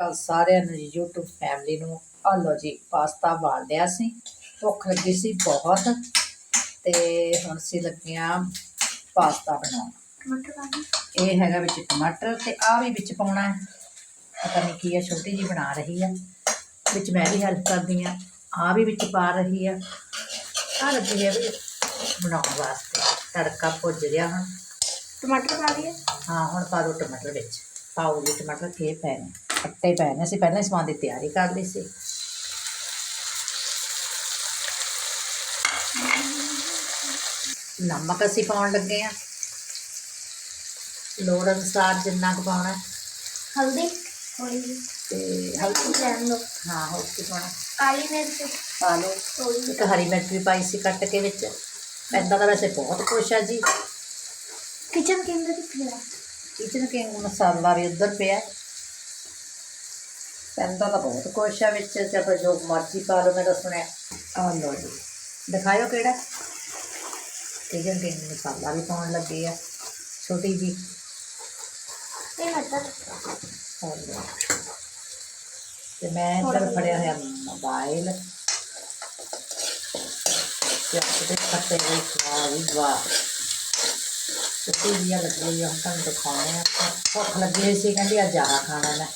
ਕੱਲ ਸਾਰਿਆਂ ਨੂੰ ਜੀ YouTube ਫੈਮਿਲੀ ਨੂੰ ਆ ਜੀ ਪਾਸਤਾ ਬਾਲ ਲਿਆ ਸੀ। ਭੁੱਖ ਲੱਗੀ ਸੀ ਬਹੁਤ ਤੇ ਹੁਣ ਅਸੀਂ ਲੱਗੀਆਂ ਪਾਸਤਾ ਬਣਾਉਣ। ਦੇ ਇਹ ਹੈਗਾ ਵਿੱਚ ਟਮਾਟਰ ਤੇ ਆ ਵੀ ਵਿੱਚ ਪਾਉਣਾ ਹੈ। ਪਤਾ ਨਹੀਂ ਕੀ ਹੈ ਛੋਟੀ ਜੀ ਬਣਾ ਰਹੀ ਆ ਵਿੱਚ ਮੈਂ ਵੀ ਹੈਲਪ ਕਰਦੀ ਆ ਆ ਵੀ ਵਿੱਚ ਪਾ ਰਹੀ ਆ ਆ ਲੱਗੀ ਹੈ ਵੀ ਬਣਾਉਣ ਵਾਸਤੇ। ਤੜਕਾ ਭੁੱਜ ਰਿਹਾ ਹੁਣ। ਟਮਾਟਰ ਪਾ ਦਈਏ ਹਾਂ ਹੁਣ ਪਾ ਦਿਓ ਟਮਾਟਰ ਵਿੱਚ। ਪਾਓ ਜੀ ਟਮਾਟਰ ਫੇਰ ਪੈਣੇ ਕੱਟੇ ਪੈਣੇ ਅਸੀਂ ਪਹਿਲਾਂ ਹੀ ਸਮਾਨ ਦੀ ਤਿਆਰੀ ਕਰ ਲਈ ਸੀ। ਨਮਕ ਅਸੀਂ ਪਾਉਣ ਲੱਗੇ ਆ ਲੋੜ ਅਨੁਸਾਰ ਜਿੰਨਾ ਕੁ ਪਾਉਣਾ। ਹਲਦੀ ਥੋੜੀ ਤੇ ਹਲਦੀ ਹਲਦੀ ਲੈਣ ਲਓ ਹਾਂ ਕੀ ਪਾਉਣਾ। ਕਾਲੀ ਮਿਰਚ। ਪਾ ਲਓ। ਥੋੜੀ ਇੱਕ ਹਰੀ ਮਿਰਚ ਵੀ ਪਾਈ ਸੀ ਕੱਟ ਕੇ ਵਿੱਚ। ਪੈਂਦਾ ਤਾਂ ਵੈਸੇ ਬਹੁਤ ਕੁਛ ਆ ਜੀ। ਕਿਚਨ ਕਿੰਗ ਕਿੱਥੇ ਆ ਕਿਚਨ ਕਿੰਗ ਮਸਾਲਾ ਵੀ ਉੱਧਰ ਪਿਆ। ਪੈਂਦਾ ਤਾਂ ਬਹੁਤ ਕੁਛ ਆ ਵਿੱਚ ਤੇ ਆਪਾਂ ਜੋ ਮਰਜ਼ੀ ਪਾ ਲਓ ਮੈਂ ਤਾਂ ਸੁਣਿਆ। ਆਹ ਲਓ ਜੀ। ਦਿਖਾਇਓ ਕਿਹੜਾ? ਕਿਚਨ ਕਿੰਗ ਮਸਾਲਾ ਵੀ ਪਾਉਣ ਲੱਗੇ ਆ। ਛੋਟੀ ਜੀ। ਇਹ ਮਤਲਬ ਆਹ ਲਓ। ਤੇ ਮੈਂ ਇੱਧਰ ਫੜਿਆ ਹੋਇਆ ਮੋਬਾਈਲ। ਤੇ ਆਪਣੇ ਖੱਤੇ ਹੋਏ ਵਾਹ ਵੀ ਵਾਹ। ਛੋਟੀ ਜੀ ਲੱਗੀ ਹੋਈ ਆ ਹੁਣ ਤੁਹਾਨੂੰ ਦਿਖਾਉਣੇ ਆ। ਭੁੱਖ ਲੱਗੀ ਹੋਈ ਸੀ ਕਹਿੰਦੀ ਅੱਜ ਆਹ ਖਾਣਾ ਮੈਂ।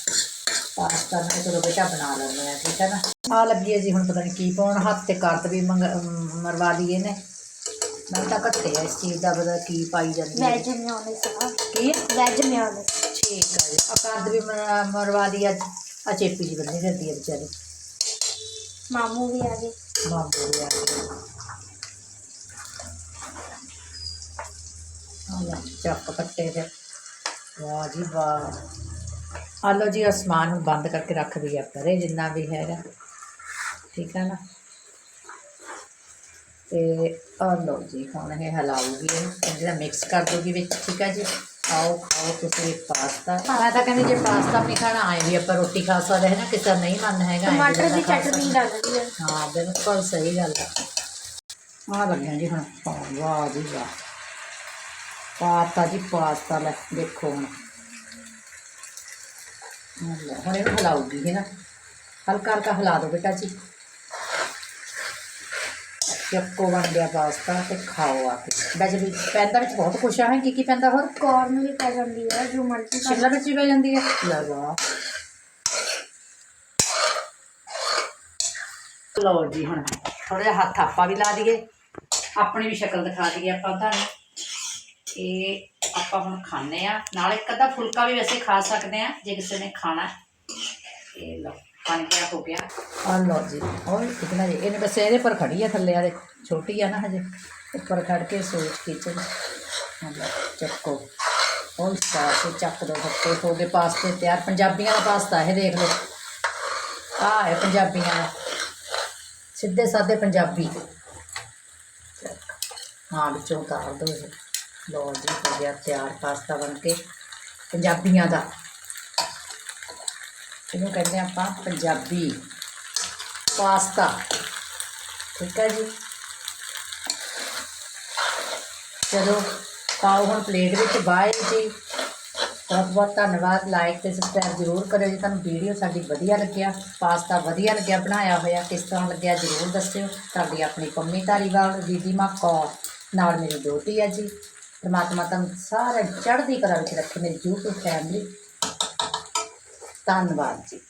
ਪਾਸਤਾ ਮੈਂ ਚਲੋ ਬੇਟਾ ਬਣਾ ਲੈਂਦੇ ਆ ਠੀਕ ਹੈ ਨਾ? ਆ ਲੱਗੀ ਹੈ ਜੀ ਹੁਣ ਪਤਾ ਨਹੀਂ ਕੀ ਪਾਉਣ ਹੱਥ ਤੇ ਕਰਤ ਵੀ ਮਰਵਾ ਲਈਏ ਨੇ ਮੈਂ ਤਾਂ ਘੱਟੇ ਆ ਇਸ ਚੀਜ਼ ਦਾ ਪਤਾ ਕੀ ਪਾਈ ਜਾਂਦੀ ਹੈ ਵੈਜ ਮਿਓਨਿਸ ਆ। ਕੀ? ਵੈਜ ਮਿਓਨਿਸ ਠੀਕ ਹੈ ਜੀ। ਆ ਕਰਦ ਵੀ ਮਰ- ਮਰਵਾ ਲਈ ਅੱਜ। ਆ ਚੇਪੀ ਜੀ ਬੰਨੀ ਫਿਰਦੀ ਹੈ ਵਿਚਾਰੀ। ਮਾਮੂ ਵੀ ਆ ਗਏ। ਮਾਮੂ ਵੀ ਆ ਲੈ ਚੱਕ ਪੱਟੇ ਤੇ। ਵਾਹ ਜੀ ਵਾਹ। ਆ ਲਓ ਜੀ ਅਸਮਾਨ ਨੂੰ ਬੰਦ ਕਰਕੇ ਰੱਖ ਦਈਏ ਪਰੇ ਜਿੰਨਾ ਵੀ ਹੈਗਾ। ਠੀਕ ਹੈ ਨਾ? ਤੇ ਆ ਲਓ ਜੀ ਹੁਣ ਇਹ ਹਲਾਊਗੀ ਇਹਨੂੰ ਜਿਹੜਾ ਮਿਕਸ ਕਰ ਦੋਗੀ ਵਿੱਚ ਠੀਕ ਹੈ ਜੀ? ਆਓ ਖਾਓ ਤੁਸੀਂ ਪਾਸਤਾ। ਮੈਂ ਤਾਂ ਕਹਿੰਦੀ ਜੇ ਪਾਸਤਾ ਨਹੀਂ ਖਾਣਾ ਆਏ ਵੀ ਆਪਾਂ ਰੋਟੀ ਖਾ ਸਕਦੇ ਹੈ ਨਾ ਕਿਸੇ ਨਹੀਂ ਮਨ ਹੈਗਾ ਟਮਾਟਰ ਦੀ ਚਟਨੀ। ਲੱਗਦੀ ਹੈ। ਹਾਂ ਬਿਲਕੁਲ ਸਹੀ ਗੱਲ ਹੈ ਆ ਲੱਗਿਆ ਜੀ ਹੁਣ। ਵਾਹ ਜੀ ਵਾਹ। ਪਾਸਤਾ ਜੀ ਪਾਸਤਾ ਲੈ ਦੇਖੋ ਹੁਣ। ਹੁਣ ਇਹਨੂੰ ਹਿਲਾਉਗੀ ਹੈ ਨਾ। ਹਲਕਾ ਹਲਕਾ ਹਿਲਾ ਦਿਓ ਬੇਟਾ ਜੀ। ਚੱਕੋ ਬਣ ਗਿਆ ਪਾਸਤਾ ਤੇ ਖਾਓ ਆ ਕੇ। ਵੈਸੇ ਵੀ ਪੈਂਦਾ ਵਿੱਚ ਬਹੁਤ ਕੁਛ ਆ ਹੈ? ਕੀ ਕੀ ਪੈਂਦਾ ਹੋਰ? ਕੌਰਨ ਵੀ ਪੈ ਜਾਂਦੀ ਹੈ ਜੋ ਮਰਜ਼ੀ ਸ਼ਿਮਲਾ ਮਿਰਚ ਵੀ ਪੈ ਜਾਂਦੀ ਹੈ ਲਗਾ ਲਓ ਜੀ ਹੁਣ ਥੋੜਾ ਜਿਹਾ ਹੱਥ ਆਪਾਂ ਵੀ ਲਾ ਦਈਏ। ਆਪਣੀ ਵੀ ਸ਼ਕਲ ਦਿਖਾ ਦਈਏ ਆਪਾਂ ਤੁਹਾਨੂੰ। ਇਹ ਆਪਾਂ ਹੁਣ ਖਾਣੇ ਆ ਨਾਲ ਇੱਕ ਅੱਧਾ ਫੁਲਕਾ ਵੀ ਵੈਸੇ ਖਾ ਸਕਦੇ ਆ ਜੇ ਕਿਸੇ ਨੇ ਖਾਣਾ ਇਹ ਲਓ, ਬਣ ਗਿਆ, ਹੋ ਗਿਆ। ਆ ਲਓ ਜੀ ਹੋਰ ਕਿਤਨਾ ਜੀ। ਇਹਨੇ ਬਸ ਇਹਦੇ ਪਰ ਖੜੀ ਆ ਥੱਲੇ ਆ ਦੇ ਛੋਟੀ ਆ ਨਾ ਹਜੇ। ਉੱਪਰ ਖੜ ਕੇ ਸੋਚ ਕਿਚਨ ਚੱਕੋ। ਹੋਰ ਸਾਸੇ ਚੱਕ ਦੋ ਹੱਤੇ ਹੋ ਗਏ ਪਾਸਤੇ ਤਿਆਰ। ਪੰਜਾਬੀਆਂ ਦਾ ਪਾਸਤਾ, ਇਹ ਦੇਖ ਲਓ। ਆ ਹੈ ਪੰਜਾਬੀਆਂ ਦਾ। ਸਿੱਧੇ ਸਾਦੇ ਪੰਜਾਬੀ ਹਾਂ, ਵਿੱਚੋਂ ਉਤਾਰ ਦੋ ਜੀ ਲਓ ਜੀ, ਹੋ ਗਿਆ ਤਿਆਰ ਪਾਸਤਾ ਬਣ ਕੇ ਪੰਜਾਬੀਆਂ ਦਾ। ਇਹਨੂੰ ਕਹਿੰਦੇ ਆਪਾਂ ਪੰਜਾਬੀ ਪਾਸਤਾ। ਠੀਕ ਹੈ ਜੀ? ਚਲੋ, ਪਾਓ ਹੁਣ ਪਲੇਟ ਵਿੱਚ ਬਾਏ ਜੀ। ਬਹੁਤ ਬਹੁਤ ਧੰਨਵਾਦ। ਲਾਈਕ ਤੇ ਸਬਸਕ੍ਰਾਈਬ ਜ਼ਰੂਰ ਕਰਿਓ ਜੇ। ਤੁਹਾਨੂੰ ਵੀਡੀਓ ਸਾਡੀ ਵਧੀਆ ਲੱਗਿਆ, ਪਾਸਤਾ ਵਧੀਆ ਲੱਗਿਆ, ਬਣਾਇਆ ਹੋਇਆ, ਕਿਸ ਤਰ੍ਹਾਂ ਲੱਗਿਆ ਜ਼ਰੂਰ ਦੱਸਿਓ। ਤੁਹਾਡੀ ਆਪਣੀ ਪੰਮੀ ਧਾਰੀਵਾਲ, ਦੀਦੀ ਮਾਂ ਕੌਰ ਨਾਲ ਮੇਰੀ ਦੋਤੀ ਹੈ ਜੀ। ਪਰਮਾਤਮਾ ਤੁਹਾਨੂੰ ਸਾਰੇ ਚੜ੍ਹਦੀ ਕਲਾ ਵਿੱਚ ਰੱਖੇ ਮੇਰੀ YouTube ਫੈਮਿਲੀ। ਧੰਨਵਾਦ ਜੀ।